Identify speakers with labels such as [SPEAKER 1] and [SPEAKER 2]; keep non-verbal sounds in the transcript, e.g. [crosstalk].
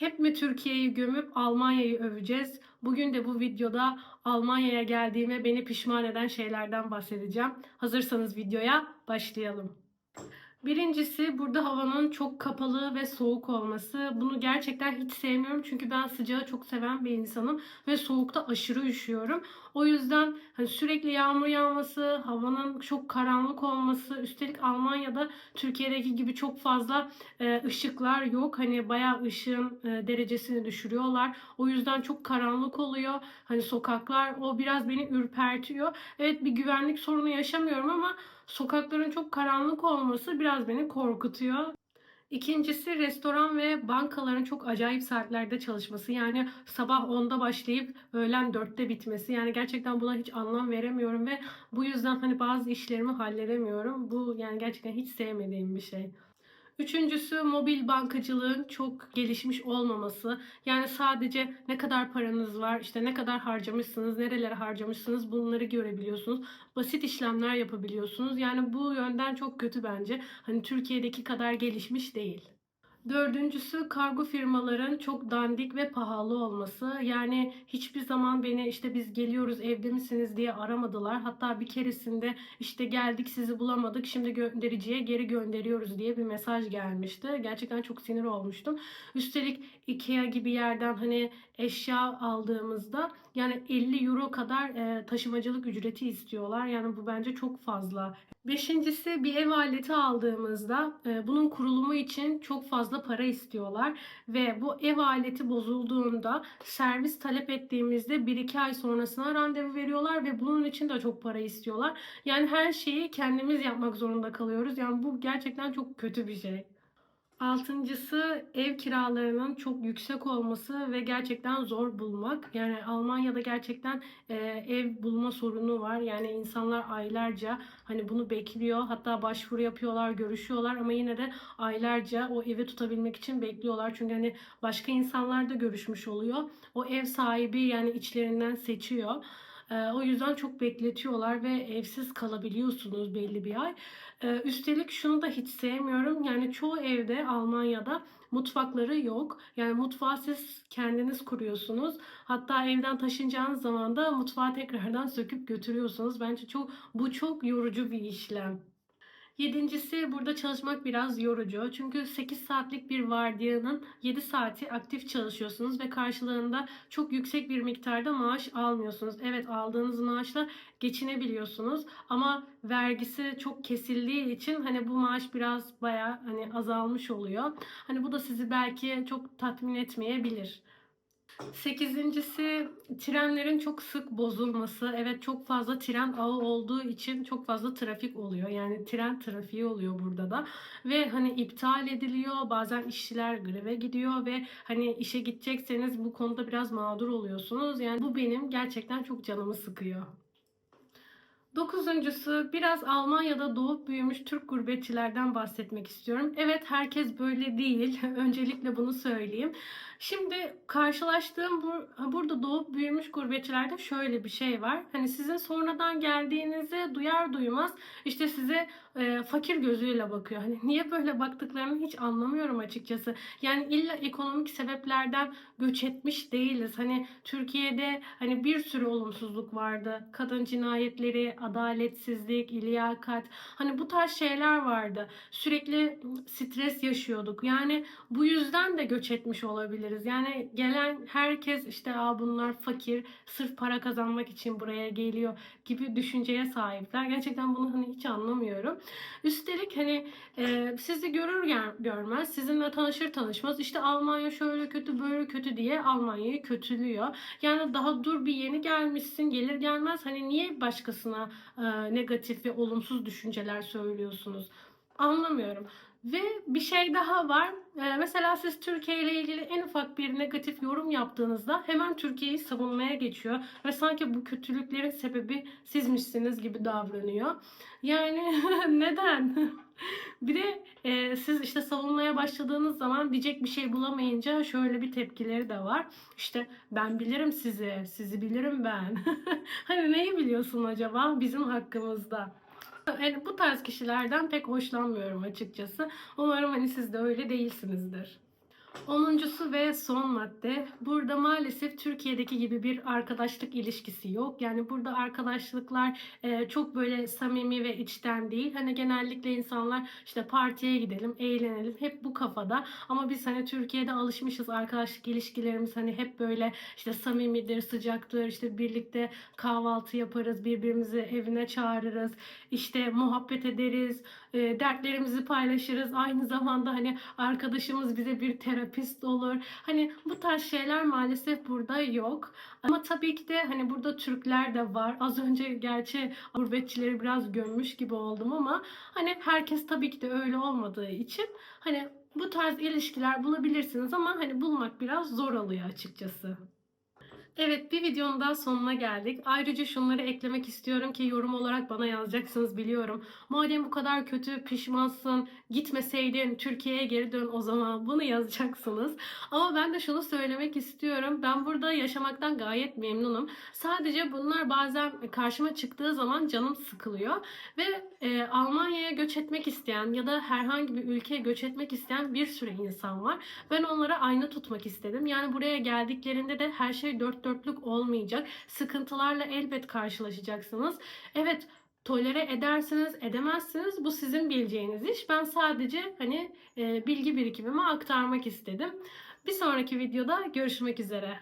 [SPEAKER 1] Hep mi Türkiye'yi gömüp Almanya'yı öveceğiz? Bugün de bu videoda Almanya'ya geldiğime beni pişman eden şeylerden bahsedeceğim. Hazırsanız videoya başlayalım. Birincisi burada havanın çok kapalı ve soğuk olması. Bunu gerçekten hiç sevmiyorum çünkü ben sıcağı çok seven bir insanım ve soğukta aşırı üşüyorum. O yüzden hani sürekli yağmur yağması, havanın çok karanlık olması, üstelik Almanya'da Türkiye'deki gibi çok fazla e, ışıklar yok. Hani bayağı ışığın e, derecesini düşürüyorlar. O yüzden çok karanlık oluyor. Hani sokaklar o biraz beni ürpertiyor. Evet bir güvenlik sorunu yaşamıyorum ama sokakların çok karanlık olması biraz beni korkutuyor. İkincisi restoran ve bankaların çok acayip saatlerde çalışması. Yani sabah 10'da başlayıp öğlen 4'te bitmesi. Yani gerçekten buna hiç anlam veremiyorum ve bu yüzden hani bazı işlerimi halledemiyorum. Bu yani gerçekten hiç sevmediğim bir şey. Üçüncüsü mobil bankacılığın çok gelişmiş olmaması. Yani sadece ne kadar paranız var, işte ne kadar harcamışsınız, nerelere harcamışsınız bunları görebiliyorsunuz. Basit işlemler yapabiliyorsunuz. Yani bu yönden çok kötü bence. Hani Türkiye'deki kadar gelişmiş değil. Dördüncüsü kargo firmaların çok dandik ve pahalı olması. Yani hiçbir zaman beni işte biz geliyoruz evde misiniz diye aramadılar. Hatta bir keresinde işte geldik sizi bulamadık şimdi göndericiye geri gönderiyoruz diye bir mesaj gelmişti. Gerçekten çok sinir olmuştum. Üstelik Ikea gibi yerden hani eşya aldığımızda yani 50 euro kadar e, taşımacılık ücreti istiyorlar. Yani bu bence çok fazla. Beşincisi bir ev aleti aldığımızda e, bunun kurulumu için çok fazla para istiyorlar ve bu ev aleti bozulduğunda servis talep ettiğimizde 1-2 ay sonrasına randevu veriyorlar ve bunun için de çok para istiyorlar. Yani her şeyi kendimiz yapmak zorunda kalıyoruz. Yani bu gerçekten çok kötü bir şey. Altıncısı ev kiralarının çok yüksek olması ve gerçekten zor bulmak. Yani Almanya'da gerçekten e, ev bulma sorunu var. Yani insanlar aylarca hani bunu bekliyor. Hatta başvuru yapıyorlar, görüşüyorlar ama yine de aylarca o evi tutabilmek için bekliyorlar. Çünkü hani başka insanlar da görüşmüş oluyor. O ev sahibi yani içlerinden seçiyor. E, o yüzden çok bekletiyorlar ve evsiz kalabiliyorsunuz belli bir ay. Ee, üstelik şunu da hiç sevmiyorum. Yani çoğu evde Almanya'da mutfakları yok. Yani mutfağı siz kendiniz kuruyorsunuz. Hatta evden taşınacağınız zaman da mutfağı tekrardan söküp götürüyorsunuz. Bence çok bu çok yorucu bir işlem. Yedincisi burada çalışmak biraz yorucu. Çünkü 8 saatlik bir vardiyanın 7 saati aktif çalışıyorsunuz ve karşılığında çok yüksek bir miktarda maaş almıyorsunuz. Evet aldığınız maaşla geçinebiliyorsunuz ama vergisi çok kesildiği için hani bu maaş biraz baya hani azalmış oluyor. Hani bu da sizi belki çok tatmin etmeyebilir. Sekizincisi trenlerin çok sık bozulması. Evet çok fazla tren ağı olduğu için çok fazla trafik oluyor. Yani tren trafiği oluyor burada da. Ve hani iptal ediliyor. Bazen işçiler greve gidiyor ve hani işe gidecekseniz bu konuda biraz mağdur oluyorsunuz. Yani bu benim gerçekten çok canımı sıkıyor. Dokuzuncusu biraz Almanya'da doğup büyümüş Türk gurbetçilerden bahsetmek istiyorum. Evet herkes böyle değil. [laughs] Öncelikle bunu söyleyeyim. Şimdi karşılaştığım bu, burada doğup büyümüş gurbetçilerde şöyle bir şey var. Hani sizin sonradan geldiğinizi duyar duymaz işte size e, fakir gözüyle bakıyor. Hani niye böyle baktıklarını hiç anlamıyorum açıkçası. Yani illa ekonomik sebeplerden göç etmiş değiliz. Hani Türkiye'de hani bir sürü olumsuzluk vardı. Kadın cinayetleri, adaletsizlik, liyakat. Hani bu tarz şeyler vardı. Sürekli stres yaşıyorduk. Yani bu yüzden de göç etmiş olabiliriz. Yani gelen herkes işte Aa, bunlar fakir, sırf para kazanmak için buraya geliyor gibi düşünceye sahipler. Gerçekten bunu hani hiç anlamıyorum. Üstelik hani e, sizi görür görmez, sizinle tanışır tanışmaz işte Almanya şöyle kötü böyle kötü diye Almanya'yı kötülüyor. Yani daha dur bir yeni gelmişsin gelir gelmez hani niye başkasına e, negatif ve olumsuz düşünceler söylüyorsunuz? Anlamıyorum. Ve bir şey daha var. Ee, mesela siz Türkiye ile ilgili en ufak bir negatif yorum yaptığınızda hemen Türkiye'yi savunmaya geçiyor ve sanki bu kötülüklerin sebebi sizmişsiniz gibi davranıyor. Yani [laughs] neden? [laughs] bir de e, siz işte savunmaya başladığınız zaman diyecek bir şey bulamayınca şöyle bir tepkileri de var. İşte ben bilirim sizi, sizi bilirim ben. [laughs] hani neyi biliyorsun acaba bizim hakkımızda? Yani bu tarz kişilerden pek hoşlanmıyorum açıkçası. Umarım hani siz de öyle değilsinizdir. Onuncusu ve son madde. Burada maalesef Türkiye'deki gibi bir arkadaşlık ilişkisi yok. Yani burada arkadaşlıklar e, çok böyle samimi ve içten değil. Hani genellikle insanlar işte partiye gidelim, eğlenelim. Hep bu kafada. Ama biz hani Türkiye'de alışmışız arkadaşlık ilişkilerimiz hani hep böyle işte samimidir, sıcaktır. İşte birlikte kahvaltı yaparız, birbirimizi evine çağırırız. işte muhabbet ederiz, e, dertlerimizi paylaşırız. Aynı zamanda hani arkadaşımız bize bir terapist olur. Hani bu tarz şeyler maalesef burada yok. Ama tabii ki de hani burada Türkler de var. Az önce gerçi gurbetçileri biraz gömmüş gibi oldum ama hani herkes tabii ki de öyle olmadığı için hani bu tarz ilişkiler bulabilirsiniz ama hani bulmak biraz zor oluyor açıkçası. Evet bir videonun daha sonuna geldik. Ayrıca şunları eklemek istiyorum ki yorum olarak bana yazacaksınız biliyorum. Madem bu kadar kötü pişmansın gitmeseydin Türkiye'ye geri dön o zaman bunu yazacaksınız. Ama ben de şunu söylemek istiyorum. Ben burada yaşamaktan gayet memnunum. Sadece bunlar bazen karşıma çıktığı zaman canım sıkılıyor. Ve e, Almanya'ya göç etmek isteyen ya da herhangi bir ülkeye göç etmek isteyen bir sürü insan var. Ben onlara aynı tutmak istedim. Yani buraya geldiklerinde de her şey dört dörtlük olmayacak. Sıkıntılarla elbet karşılaşacaksınız. Evet tolere edersiniz, edemezsiniz. Bu sizin bileceğiniz iş. Ben sadece hani e, bilgi birikimimi aktarmak istedim. Bir sonraki videoda görüşmek üzere.